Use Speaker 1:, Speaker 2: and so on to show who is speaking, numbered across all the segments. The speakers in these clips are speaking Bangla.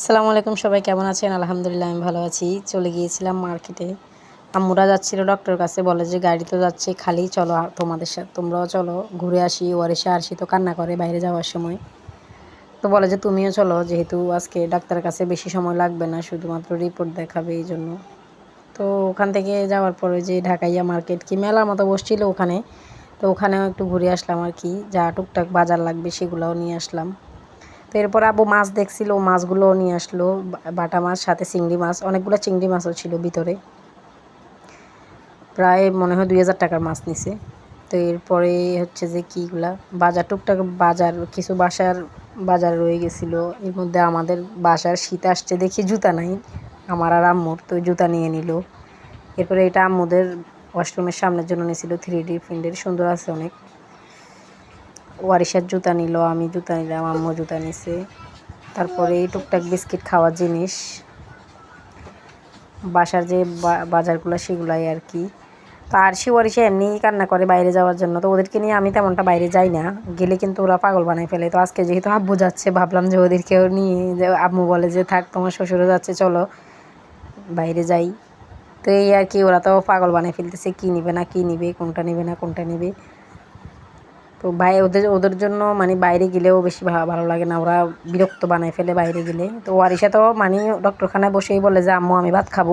Speaker 1: আসসালামু আলাইকুম সবাই, কেমন আছেন? আলহামদুলিল্লাহ, আমি ভালো আছি। চলে গিয়েছিলাম মার্কেটে। আম্মুরা যাচ্ছিল ডক্টর কাছে, বলে যে গাড়ি তো যাচ্ছে খালি, চলো তোমাদের সাথে তোমরাও চলো, ঘুরে আসি ওর এসে আসি তো কান্না করে বাইরে যাওয়ার সময়। তো বলে যে তুমিও চলো, যেহেতু আজকে ডাক্তারের কাছে বেশি সময় লাগবে না, শুধুমাত্র রিপোর্ট দেখাবে এই জন্য। তো ওখান থেকে যাওয়ার পরে যে ঢাকাইয়া মার্কেট, কি মেলার মতো বসছিল ওখানে। তো ওখানেও একটু ঘুরে আসলাম আর কি, যা টুকটাক বাজার লাগবে সেগুলোও নিয়ে আসলাম। তো এরপর আবু মাছ দেখছিল ও মাছগুলোও নিয়ে আসলো বাটা মাছ, সাথে চিংড়ি মাছ, অনেকগুলো চিংড়ি মাছও ছিল ভিতরে। প্রায় মনে হয় দুই হাজার টাকার মাছ নিছে। তো এরপরে হচ্ছে যে কীগুলা বাজার টুকটাক বাজার, কিছু বাসার বাজার রয়ে গেছিল। এর মধ্যে আমাদের বাসার শীত আসছে দেখি জুতা নাই, আমার আর আম্মুর, তো জুতা নিয়ে নিল। এরপরে এটা আম্মুদের ওয়াশরুমের সামনের জন্য নিয়েছিল থ্রি ডি প্রিন্টের সুন্দর আছে অনেক। ওয়ারিশার জুতা নিল, আমি জুতা নিলাম, আম্মু জুতা নিছে। তারপরে এই টুকটাক বিস্কিট খাওয়ার জিনিস। বাসার যে বাজারগুলো সেগুলাই আর কি। তো আর সে ওয়ারিশা এমনিই কান্না করে বাইরে যাওয়ার জন্য। তো ওদেরকে নিয়ে আমি তেমনটা বাইরে যাই না। গেলে কিন্তু ওরা পাগল বানায় ফেলে। তো আজকে যেহেতু আব্বু যাচ্ছে, ভাবলাম যে ওদেরকেও নিয়ে যে, আম্মু বলে যে, থাক, তোমার শ্বশুরও যাচ্ছে, চলো, বাইরে যাই। তো এই আর কি, ওরা তো পাগল বানিয়ে ফেলতেছে, কী নিবে না, কী নিবে, কোনটা নিবে না, কোনটা নিবে। তো ভাই, ওদের ওদের জন্য মানে বাইরে গেলেও বেশি ভালো লাগে না। ওরা বিরক্ত বানায় ফেলে বাইরে গেলে। তো ওয়ারিশা তো মানে ডক্টরখানায় বসেই বলে যে, আম্মু, আমি ভাত খাব।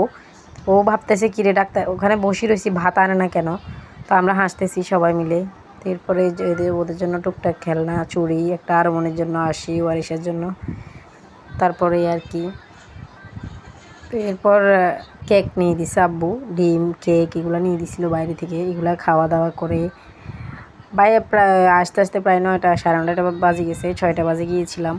Speaker 1: ও ভাবতেছে কিরে ডাক্তার, ওখানে বসে রয়েছি, ভাত আনে না কেন? তো আমরা হাসতেছি সবাই মিলে। এরপরে ওদের জন্য টুকটাক খেলনা, চুড়ি, একটা আরমনের জন্য আসি ওয়ারিশার জন্য। তারপরে আর কি। এরপর কেক নিয়ে দিছে আব্বু। ডিম, কেক, এগুলো নিয়ে দিছিল বাইরে থেকে। এগুলো খাওয়া দাওয়া করে বাইরে প্রায় আস্তে আস্তে প্রায় নয়টা সাড়ে নয়টা বাজে গেছে ছয়টা বাজে গিয়েছিলাম।